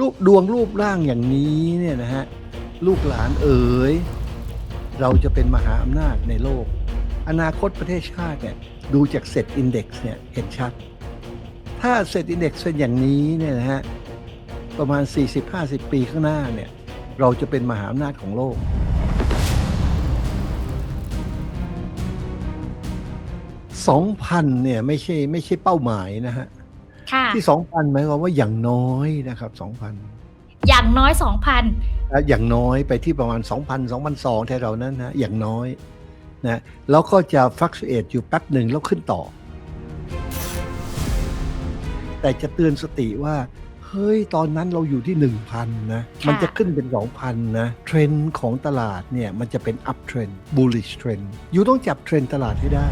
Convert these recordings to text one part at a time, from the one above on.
รูปดวงรูปร่างอย่างนี้เนี่ยนะฮะลูกหลานเอ๋ยเราจะเป็นมหาอำนาจในโลก อนาคตประเทศชาติเนี่ยดูจากเซตอินเด็กซ์เนี่ยเห็นชัด ถ้าเซตอินเด็กซ์เป็นอย่างนี้เนี่ยนะฮะประมาณ 40-50 ปีข้างหน้าเนี่ยเราจะเป็นมหาอำนาจของโลก 2,000เนี่ยไม่ใช่ไม่ใช่เป้าหมายนะฮะ ค่ะ ที่2,000หมายความว่าอย่างน้อยนะครับ2,000อย่างน้อยอะอย่างน้อยไปที่ประมาณ 2,000 2,200แถวๆนั้นนะอย่างน้อยนะแล้วก็จะฟักเอตอยู่แป๊บหนึ่งแล้วขึ้นต่อ แต่จะเตือนสติว่า เฮ้ย ตอนนั้นเราอยู่ที่ 1,000 นะ มันจะขึ้นเป็น 2,000 นะ เทรนด์ของตลาดเนี่ย มันจะเป็น up trend bullish trend อยู่ต้องจับเทรนด์ตลาดให้ได้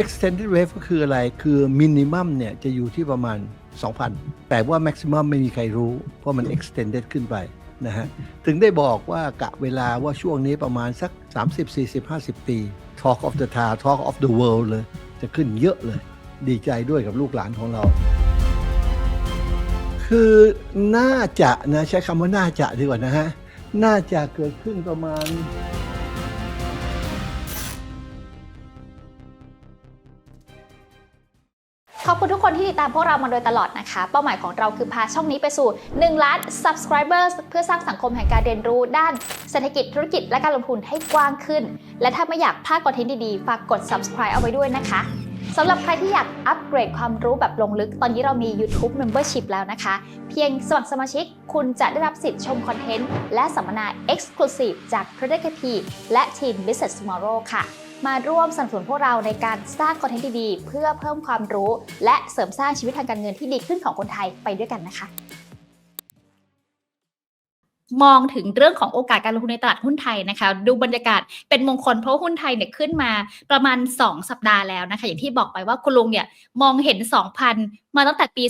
extended wave ก็คืออะไร คือ minimum เนี่ยจะอยู่ที่ประมาณ 2,000 แต่ว่า maximum ไม่มีใครรู้ เพราะมัน extended ขึ้นไปนะฮะ ถึงได้บอกว่ากะเวลาว่าช่วงนี้ประมาณสัก 30 40 50 ปี Talk of the Town Talk of the World เลย จะขึ้นเยอะเลย ดีใจด้วยกับลูกหลานของเรา คือน่าจะนะใช้คำว่าน่าจะดีกว่านะฮะ น่าจะเกิดขึ้นประมาณ ขอบคุณทุกคนที่ติดตามพวกเรามาโดยตลอดนะคะ เป้าหมายของเราคือพาช่องนี้ไปสู่ 1 ล้าน subscribers เพื่อสร้างสังคมแห่งการเรียนรู้ด้านเศรษฐกิจธุรกิจและการลงทุนให้กว้างขึ้น และถ้าไม่อยากพลาดคอนเทนต์ดีๆ ฝากกด subscribe เอาไว้ด้วยนะคะสำหรับใครที่อยากอัปเกรดความรู้แบบลงลึก ตอนนี้เรามี YouTube Membership แล้วนะคะ เพียงสมัครสมาชิก คุณจะได้รับสิทธิ์ชมคอนเทนต์และสัมมนา Exclusive จาก Product p และทีม Business Tomorrow ค่ะ มาร่วมสนับสนุนพวกเราในการสร้างคอนเทนต์ดีๆ เพื่อเพิ่มความรู้ และเสริมสร้างชีวิตทางการเงินที่ดีขึ้นของคนไทยไปด้วยกันนะคะ มองถึงเรื่องของโอกาสการลงทุนในตลาดหุ้นไทยนะคะ ดูบรรยากาศเป็นมงคลเพราะหุ้นไทยเนี่ยขึ้นมาประมาณ 2 สัปดาห์แล้วนะคะ อย่างที่บอกไปว่าคุณลุงเนี่ยมองเห็น 2,000 มาตั้งแต่ปี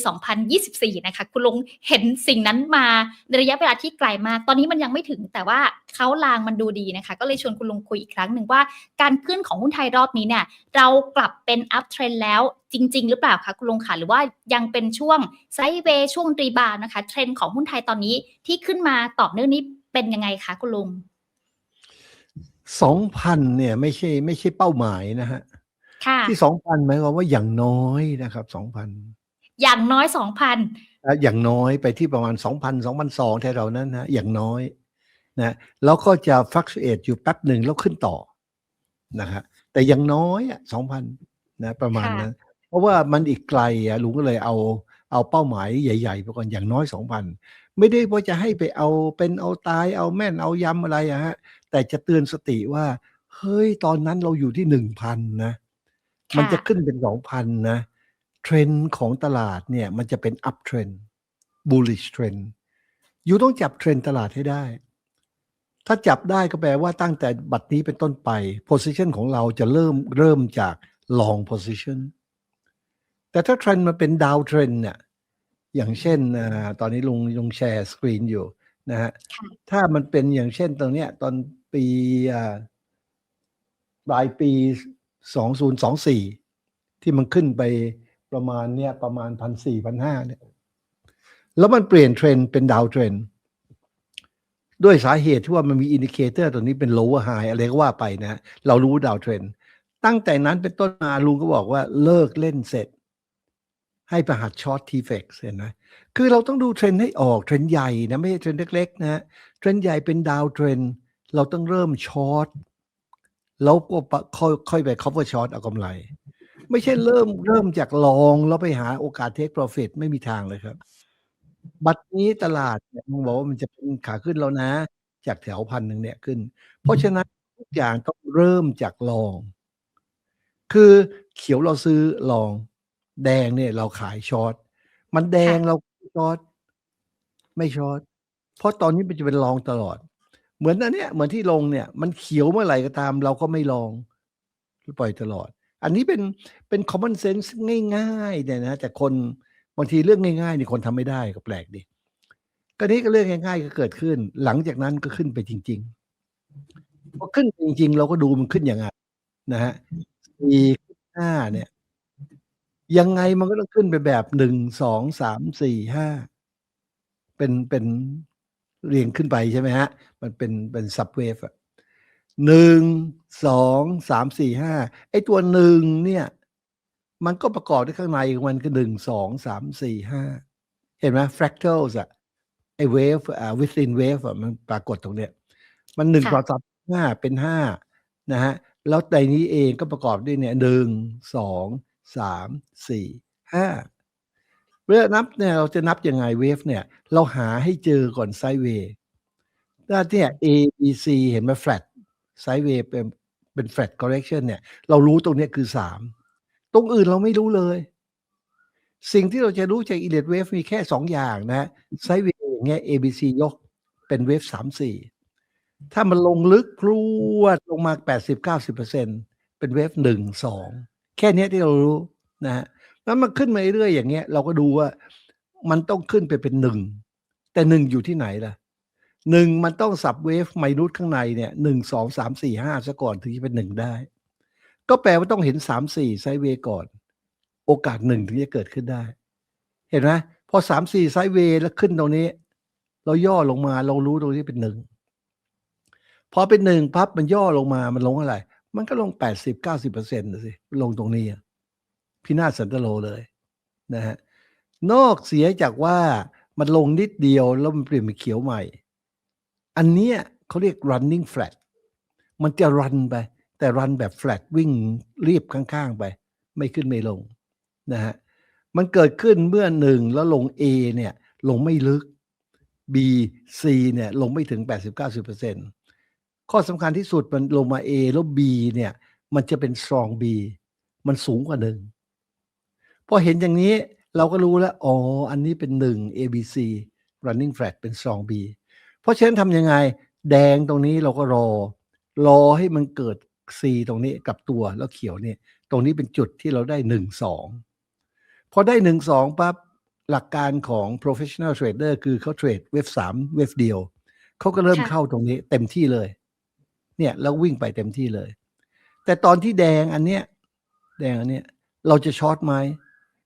2024 นะคะ คุณลุงเห็นสิ่งนั้นมาในระยะเวลาที่ไกลมาก ตอนนี้มันยังไม่ถึงแต่ว่าเขาลางมันดูดีนะคะ ก็เลยชวนคุณลุงคุยอีกครั้งหนึ่งว่าการขึ้นของหุ้นไทยรอบนี้เนี่ยเรากลับเป็นอัพเทรนแล้วจริง ๆ หรือเปล่าคะคุณลุงคะหรือว่ายังเป็นช่วงไซด์เวย์ช่วงรีบาวนะคะ เทรนของหุ้นไทยตอนนี้ที่ขึ้นมาต่อเนื่องนี้เป็นยังไงคะคุณลุง2,000เนี่ยไม่ใช่ไม่ใช่เป้าหมายนะฮะค่ะที่2,000หมายความว่าอย่างน้อยนะครับ2,000อ ย่างน้อยสองพันอะอย่างน้อยไปที่ประมาณ2,000 2,200แถวๆนั้นนะอย่างน้อยนะแล้วก็จะฟักเอตอยู่แป๊บหนึ่งแล้วขึ้นต่อนะฮะแต่อย่างน้อยอะ2,000นะประมาณนั้น เพราะว่ามันอีกไกลอะลุงก็เลยเอาเอาเป้าหมายใหญ่ๆไปก่อนอย่างน้อย2,000ไม่ได้ว่าจะให้ไปเอาเป็นเอาตายเอาแม่นเอายำอะไรอะฮะ แต่จะเตือนสติว่า เฮ้ยตอนนั้นเราอยู่ที่1,000นะค่ะมันจะขึ้นเป็น2,000นะ เทรนด์ของตลาดเนี่ยมันจะเป็น up trend bullish trend อยู่ต้องจับเทรนด์ตลาดให้ได้ ถ้าจับได้ก็แปลว่าตั้งแต่บัดนี้เป็นต้นไป position ของเราจะเริ่มเริ่มจาก long position แต่ถ้าเทรนด์มันเป็น down trend เนี่ยอย่างเช่นตอนนี้ลุงลุงแชร์สกรีนอยู่นะฮะถ้ามันเป็นอย่างเช่นตรงเนี้ยตอนปีอ่าปลายปี 2024 ที่มันขึ้นไป ประมาณเนี้ยประมาณพันสี่พันห้าเนี่ยแล้วมันเปลี่ยนเทรนเป็นดาวเทรนด้วยสาเหตุที่ว่ามันมีอินดิเคเตอร์ตัวนี้เป็น lower high อะไรก็ว่าไปนะ เรารู้ดาวเทรนตั้งแต่นั้นเป็นต้นมาลุงก็บอกว่าเลิกเล่นเสร็จ ให้ประหัดช็อตทีเฟกเห็นไหมคือเราต้องดูเทรนให้ออกเทรนใหญ่นะ ไม่ใช่เทรนเล็กๆนะเทรนใหญ่เป็นดาวเทรนเราต้องเริ่มช็อตแล้วก็ค่อยค่อยไป cover ช็อตเอากำไร ไม่ใช่เริ่มเริ่มจากลองแล้วไปหาโอกาสเทค profit ไม่มีทางเลยครับ บัตรนี้ตลาดเนี่ยมึงบอกว่ามันจะเป็นขาขึ้นแล้วนะ จากแถวพันหนึ่งเนี่ยขึ้น เพราะฉะนั้นทุกอย่างต้องเริ่มจากลอง คือเขียวเราซื้อลอง แดงเนี่ยเราขายช็อตมันแดงเราช็อตไม่ช็อตเพราะตอนนี้มันจะเป็นลองตลอด เหมือนอันเนี้ยเหมือนที่ลงเนี่ย มันเขียวเมื่อไหร่ก็ตาม เราก็ไม่ลองปล่อยตลอด อันนี้เป็นเป็น common sense ง่ายๆเนี่ยนะแต่คนบางทีเรื่องง่ายๆนี่คนทำไม่ได้ก็แปลกดีก็นี้ก็เรื่องง่ายๆก็เกิดขึ้น หลังจากนั้นก็ขึ้นไปจริงๆพอขึ้นจริง ๆ เราก็ดูมันขึ้นยังไงนะฮะสี่ขึ้นห้าเนี่ย ยังไงมันก็ต้องขึ้นไปแบบหนึ่งสองสามสี่ห้าเป็นเป็นเรียงขึ้นไปใช่ไหมฮะ มันเป็นเป็นซับเวฟอะ หนึ่งสองสามสี่ห้าไอตัวหนึ่งเนี่ย มันก็ประกอบด้วยข้างในของมันก็หนึ่งสองสามสี่ห้าเห็นไหม fractals อะไอเวฟอ่า within wave อะมันปรากฏตรงเนี้ย มันหนึ่งค่ะสองสามห้าเป็นห้านะฮะแล้วในนี้เองก็ประกอบด้วยเนี่ยหนึ่งสองสามสี่ห้าเวลานับเนี่ยเราจะนับยังไงเวฟเนี่ย เราหาให้เจอก่อนไซด์เวย์ถ้าเนี่ย A B C เห็นไหม flat ไซด์เวย์เป็นเป็น flat correction เนี่ย เรารู้ตรงนี้คือสามตรงอื่นเราไม่รู้เลย สิ่งที่เราจะรู้จาก e l i t wave มีแค่สองอย่างนะไซด์เวย์อย่างเงี้ย A B C ยกเป็นเวฟสามสี่ถ้ามันลงลึกพรวดลงมาแปดสิบเก้าสิบเปอร์เซ็นเป็นเวฟหนึ่งสองแค่นี้ที่เรารู้นะฮะแล้วมันขึ้นมาเรื่อยอย่างเงี้ย เราก็ดูว่ามันต้องขึ้นไปเป็นหนึ่งแต่หนึ่งอยู่ที่ไหนล่ะ หนึ่งมันต้องสับเวฟไมนูตข้างในเนี่ยหนึ่งสองสามสี่ห้าซะก่อนถึงจะเป็นหนึ่งได้ ก็แปลว่าต้องเห็นสามสี่ไซด์เวก่อน โอกาสหนึ่งถึงจะเกิดขึ้นได้ เห็นไหมพอสามสี่ไซด์เวแล้วขึ้นตรงนี้ เราย่อลงมาเรารู้ตรงนี้เป็นหนึ่งพอเป็นหนึ่งพับมันย่อลงมามันลงอะไร มันก็ลงแปดสิบเก้าสิบเปอร์เซ็นต์สิ ลงตรงนี้พินาศสันตโลเลยนะฮะนอกเสียจากว่ามันลงนิดเดียวแล้วมันเปลี่ยนเป็นเขียวใหม่ อันเนี้ยเขาเรียก running flat มันจะรันไป แต่รันแบบ flat วิ่งเรียบข้างๆไป ไม่ขึ้นไม่ลงนะฮะมันเกิดขึ้นเมื่อหนึ่งแล้วลง A เนี่ยลงไม่ลึก B C เนี่ยลงไม่ถึง 80-90%ข้อสำคัญที่สุดมันลงมา A แล้ว B เนี่ยมันจะเป็น strong B มันสูงกว่าหนึ่งพอเห็นอย่างนี้เราก็รู้แล้ว อ๋อ อันนี้เป็นหนึ่ง ABC running flat เป็น strong B เพราะฉะนั้นทำยังไง แดงตรงนี้เราก็รอ รอให้มันเกิด C ตรงนี้กับตัวแล้วเขียวเนี่ย ตรงนี้เป็นจุดที่เราได้หนึ่งสองพอได้หนึ่งสองปั๊บหลักการของ professional trader คือเขาเทรดเวฟสามเวฟเดียวเขาก็เริ่มค่ะ เข้าตรงนี้เต็มที่เลย เนี่ยแล้ววิ่งไปเต็มที่เลย แต่ตอนที่แดงอันเนี้ยแดงอันเนี้ยเราจะช็อตไหม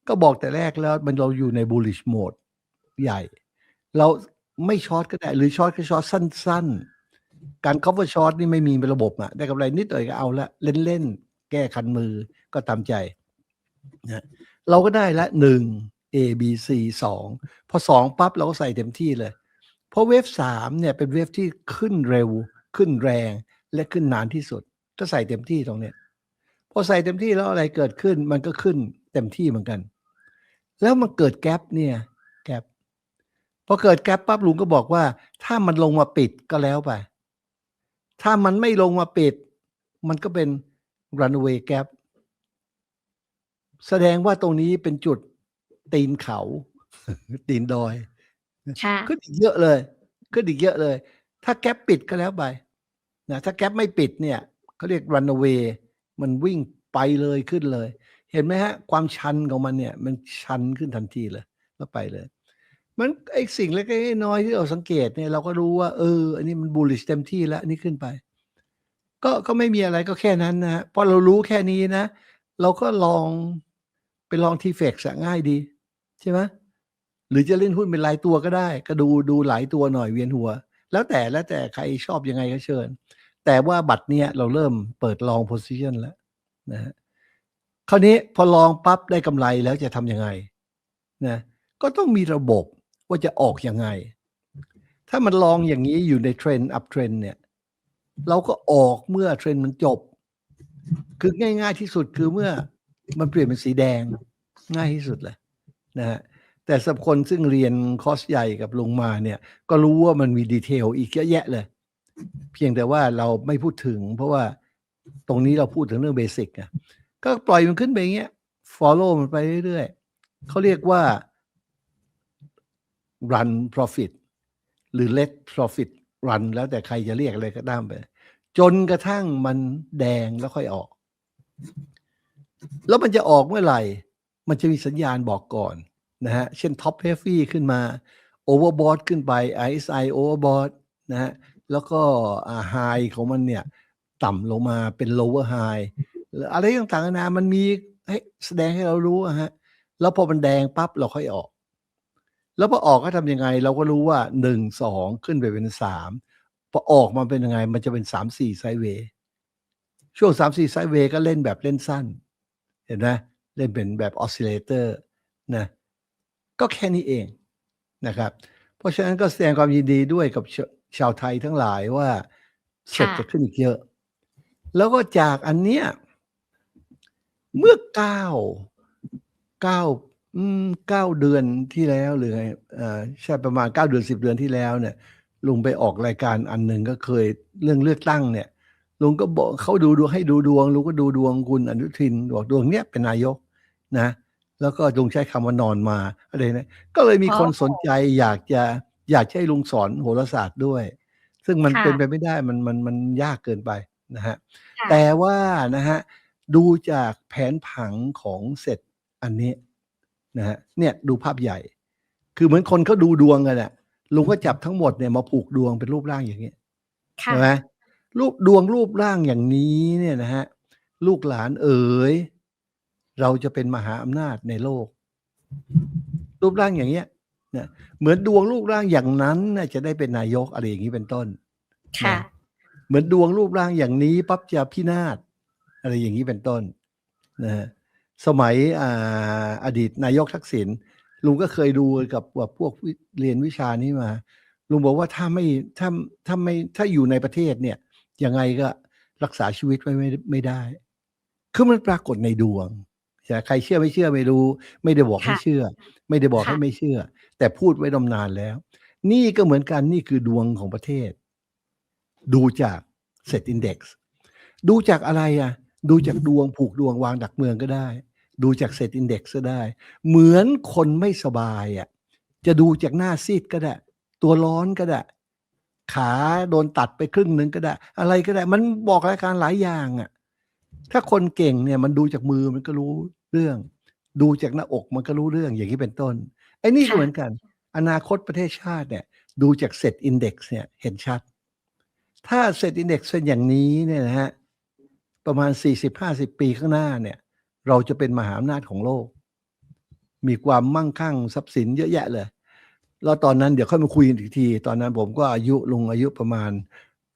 ก็บอกแต่แรกแล้วมันเราอยู่ใน bullish mode ใหญ่ เรา ไม่ช็อตก็ได้ หรือช็อตก็ช็อตสั้น ๆ การ cover short นี่ไม่มีเป็นระบบอะได้กำไรนิดหน่อยก็เอาละเล่นๆ แก้คันมือก็ตามใจนะเราก็ได้ละหนึ่ง A B C สองพอสองปั๊บเราก็ใส่เต็มที่เลย เพราะเวฟสามเนี่ยเป็นเวฟที่ขึ้นเร็ว ขึ้นแรง และขึ้นนานที่สุด ก็ใส่เต็มที่ตรงเนี้ยพอใส่เต็มที่แล้วอะไรเกิดขึ้นมันก็ขึ้นเต็มที่เหมือนกัน แล้วมันเกิดแกลบเนี่ย พอเกิดแกลบปั๊บลุงก็บอกว่า ถ้ามันลงมาปิดก็แล้วไป ถ้ามันไม่ลงมาปิด มันก็เป็น runaway gap แสดงว่าตรงนี้เป็นจุดตีนเขา ตีนดอยค่ะขึ้นอีกเยอะเลยขึ้นอีกเยอะเลย ถ้าแก๊ปปิดก็แล้วไปนะถ้าแก๊ปไม่ปิดเนี่ยเขาเรียก runaway มันวิ่งไปเลยขึ้นเลย เห็นไหมฮะ ความชันของมันเนี่ย มันชันขึ้นทันทีเลยแล้วไปเลย มันไอสิ่งเล็กๆน้อยที่เราสังเกตเนี่ยเราก็รู้ว่าเออ อันนี้มันบูลลิชเต็มที่แล้วอันนี้ขึ้นไป ก็ก็ไม่มีอะไรก็แค่นั้นนะฮะพอเรารู้แค่นี้นะ เราก็ลองไปลองทีเฟกซ์ง่ายดี ใช่ไหมหรือจะเล่นหุ้นเป็นรายตัวก็ได้ ก็ดูดูหลายตัวหน่อยเวียนหัว แล้วแต่แล้วแต่ใครชอบยังไงก็เชิญ แต่ว่าบัตรเนี้ยเราเริ่มเปิดลองโพซิชันแล้วนะฮะคราวนี้พอลองปั๊บได้กำไรแล้วจะทำยังไงนะก็ต้องมีระบบ ว่าจะออกยังไง ถ้ามันลองอย่างนี้อยู่ในเทรนด์อัพเทรนด์เนี่ย เราก็ออกเมื่อเทรนด์มันจบ คือง่าย ๆที่สุดคือเมื่อมันเปลี่ยนเป็นสีแดงง่ายที่สุดเลยนะฮะแต่สำหรับคนซึ่งเรียนคอร์สใหญ่กับลุงมาเนี่ย ก็รู้ว่ามันมีดีเทลอีกเยอะแยะเลย เพียงแต่ว่าเราไม่พูดถึง เพราะว่าตรงนี้เราพูดถึงเรื่องเบสิกอะก็ปล่อยมันขึ้นไปอย่างเงี้ย follow มันไปเรื่อยๆเขาเรียกว่า run profit หรือ let profit run แล้วแต่ใครจะเรียกอะไรก็ตามไป จนกระทั่งมันแดงแล้วค่อยออก แล้วมันจะออกเมื่อไหร่ มันจะมีสัญญาณบอกก่อนนะฮะ เช่น top heavy ขึ้นมา overbought ขึ้นไป RSI overbought นะฮะ แล้วก็ high ของมันเนี่ย ต่ำลงมาเป็น lower high อะไรต่างๆนานามันมีให้แสดงให้เรารู้อะฮะ แล้วพอมันแดงปั๊บเราค่อยออก แล้วพอออกก็ทำยังไง เราก็รู้ว่าหนึ่งสองขึ้นไปเป็นสามพอออกมาเป็นยังไง มันจะเป็นสามสี่ไซด์เวย์ช่วงสามสี่ไซด์เวย์ก็เล่นแบบเล่นสั้น เห็นไหมเล่นเป็นแบบออสซิเลเตอร์นะก็แค่นี้เองนะครับ เพราะฉะนั้นก็แสดงความยินดีด้วยกับชาชาวไทยทั้งหลายว่าเสร็จค่ะจะขึ้นอีกเยอะ แล้วก็จากอันเนี้ยเมื่อเก้าเก้า อืมเก้าเดือนที่แล้วหรือไงเอ่อใช่ประมาณเก้าเดือนสิบเดือนที่แล้วเนี่ย ลุงไปออกรายการอันหนึ่งก็เคยเรื่องเลือกตั้งเนี่ย ลุงก็บอกเขาดูดวงให้ดูดวงลุงก็ดูดวงคุณอนุทินบอกดวงเนี้ยเป็นนายกนะ แล้วก็ลุงใช้คำว่านอนมาอะไรนะก็เลยมีคนสนใจอยากจะอยากจะให้ลุงสอนโหราศาสตร์ด้วย ซึ่งมันค่ะ เป็นไปไม่ได้มันมันมันยากเกินไปนะฮะ ค่ะ แต่ว่านะฮะ ดูจากแผนผังของเสร็จอันนี้ นะฮะเนี่ยดูภาพใหญ่ คือเหมือนคนเขาดูดวงกันอะลุงก็จับทั้งหมดเนี่ยมาผูกดวงเป็นรูปร่างอย่างนี้ค่ะใช่ไหมรูปดวงรูปร่างอย่างนี้เนี่ยนะฮะลูกหลานเอ๋ยเราจะเป็นมหาอำนาจในโลก รูปร่างอย่างเงี้ยนะเหมือนดวงรูปร่างอย่างนั้นน่ะจะได้เป็นนายกอะไรอย่างนี้เป็นต้นค่ะ เหมือนดวงรูปร่างอย่างนี้ปั๊บจะพินาศอะไรอย่างนี้เป็นต้นนะฮะ สมัยอ่าอดีตนายกทักษิณลุงก็เคยดูกับว่าพวกวิเรียนวิชานี้มา ลุงบอกว่าถ้าไม่ถ้าถ้าไม่ถ้าอยู่ในประเทศเนี่ยยังไงก็รักษาชีวิตไว้ไม่ไม่ได้ คือมันปรากฏในดวงใช่ไหมใครเชื่อไม่เชื่อไม่รู้ ไม่ได้บอกให้ค่ะเชื่อ ไม่ได้บอกค่ะให้ไม่เชื่อ แต่พูดไว้ดำนานแล้ว นี่ก็เหมือนกันนี่คือดวงของประเทศ ดูจากเซตอินดี x ดูจากอะไรอะ ดูจากดวงผูกดวงวางดักเมืองก็ได้ ดูจากเซตอินดี x ก็ได้ เหมือนคนไม่สบายอะจะดูจากหน้าซีดก็ได้ ตัวร้อนก็ได้ ขาโดนตัดไปครึ่งหนึ่งก็ได้ อะไรก็ได้ มันบอกรายการหลายอย่างอะถ้าคนเก่งเนี่ยมันดูจากมือมันก็รู้เรื่อง ดูจากหน้าอกมันก็รู้เรื่องอย่างนี้เป็นต้นไอ้นี่ก็ค่ะเหมือนกัน อนาคตประเทศชาติเนี่ย ดูจากเซตอินดี x เนี่ยเห็นชัด ถ้าเซตอินดี x เป็นอย่างนี้เนี่ยนะฮะ ประมาณ 40-50 ปีข้างหน้าเนี่ย เราจะเป็นมหาอำนาจของโลก มีความมั่งคั่งทรัพย์สินเยอะแยะเลย แล้วตอนนั้นเดี๋ยวค่อยมาคุยกันอีกที ตอนนั้นผมก็อายุลงอายุประมาณ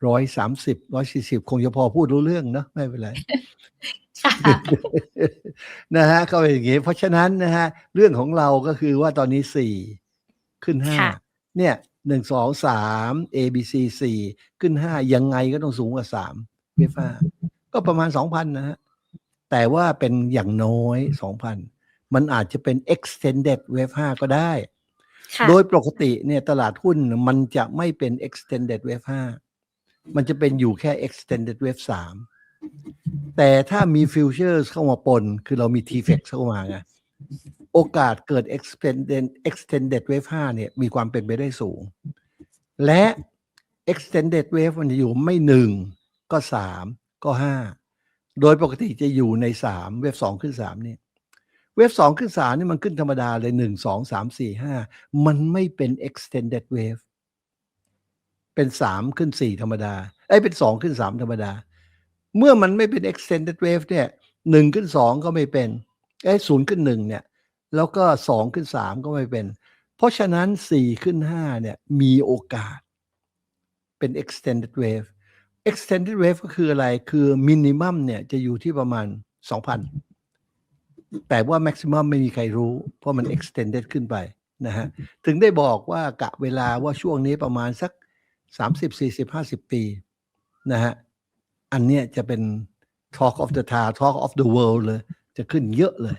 ร้อยสามสิบร้อยสี่สิบคงจะพอพูดรู้เรื่องเนอะไม่เป็นไรค่ะนะฮะก็เป็นอย่างนี้ เพราะฉะนั้นนะฮะเรื่องของเราก็คือว่าตอนนี้สี่ขึ้นห้าค่ะเนี่ยหนึ่งสองสาม A B C สี่ขึ้นห้ายังไงก็ต้องสูงกว่าสามเวฟ้า ก็ประมาณสองพันนะฮะ แต่ว่าเป็นอย่างน้อยสองพันมันอาจจะเป็น extended wave 5 ก็ได้ค่ะโดยปกติเนี่ยตลาดหุ้นมันจะไม่เป็น extended wave 5 มันจะเป็นอยู่แค่ extended wave 3 แต่ถ้ามี futures เข้ามาปน คือเรามี TFX เข้ามาไง โอกาสเกิด extended extended wave 5 เนี่ยมีความเป็นไปได้สูง และ extended wave มันจะอยู่ไม่หนึ่งก็สาม ก็ห้าโดยปกติจะอยู่ในสามเวฟสองขึ้นสามนี่เวฟสองขึ้นสามนี่มันขึ้นธรรมดาเลยหนึ่งสองสามสี่ห้ามันไม่เป็น extended wave เป็นสามขึ้นสี่ธรรมดาไอ้เป็นสองขึ้นสามธรรมดา เมื่อมันไม่เป็น extended wave เนี่ยหนึ่งขึ้นสองก็ไม่เป็นไอ้ศูนย์ขึ้นหนึ่งเนี่ย แล้วก็สองขึ้นสามก็ไม่เป็น เพราะฉะนั้นสี่ขึ้นห้าเนี่ยมีโอกาสเป็น extended wave extended wave ก็คืออะไร คือ minimum เนี่ยจะอยู่ที่ประมาณ 2,000 แต่ว่า maximum ไม่มีใครรู้ เพราะมัน extended ขึ้นไปนะฮะ ถึงได้บอกว่ากะเวลาว่าช่วงนี้ประมาณสัก 30 40 50 ปีนะฮะ อันเนี้ยจะเป็น talk of the town talk of the world เลย จะขึ้นเยอะเลย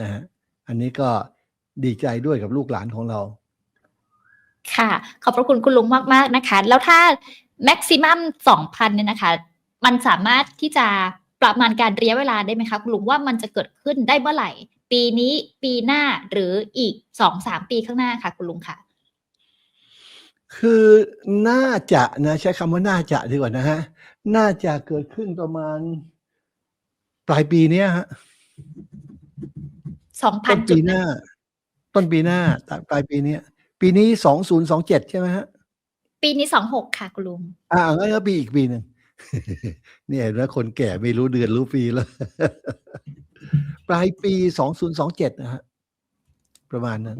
นะฮะ อันนี้ก็ดีใจด้วยกับลูกหลานของเรา ค่ะ ขอบพระคุณคุณลุงมาก ๆ นะคะ แล้วถ้า แม็กซิมัมสองพันเนี่ยนะคะ มันสามารถที่จะประมาณการระยะเวลาได้ไหมคะคุณลุงว่ามันจะเกิดขึ้นได้เมื่อไหร่ ปีนี้ปีหน้าหรืออีกสองสามปีข้างหน้าค่ะคุณลุงค่ะ คือน่าจะนะใช้คำว่าน่าจะดีกว่านะฮะน่าจะเกิดขึ้นประมาณปลายปีเนี้ยฮะสองพัต้นนจุปีดหน้า ต้นปีหน้าปลายปีเนี้ย ปีนี้สองศูนย์สองเจ็ดใช่ไหมฮะ ปีนี้สองหกค่ะคุณลุง อ่างั้นก็ปีอีกปีหนึ่งเนี่ยเห็นไหมคนแก่ไม่รู้เดือนรู้ปีแล้ว ปลายปีสองศูนย์สองเจ็ดนะฮะ ประมาณนั้น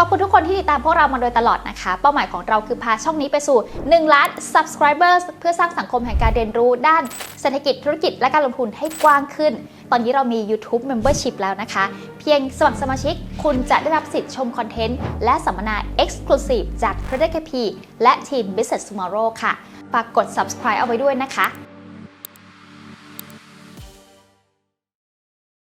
ขอบคุณทุกคนที่ติดตามพวกเรามาโดยตลอดนะคะ เป้าหมายของเราคือพาช่องนี้ไปสู่ 1 ล้าน subscribers เพื่อสร้างสังคมแห่งการเรียนรู้ด้านเศรษฐกิจธุรกิจและการลงทุนให้กว้างขึ้น ตอนนี้เรามี YouTube Membership แล้วนะคะ เพียงสมัครสมาชิก คุณจะได้รับสิทธิ์ชมคอนเทนต์ และสัมมนา Exclusive จาก c r e d i t KP และทีม Business Tomorrow ค่ะ ฝากกด subscribe เอาไว้ด้วยนะคะ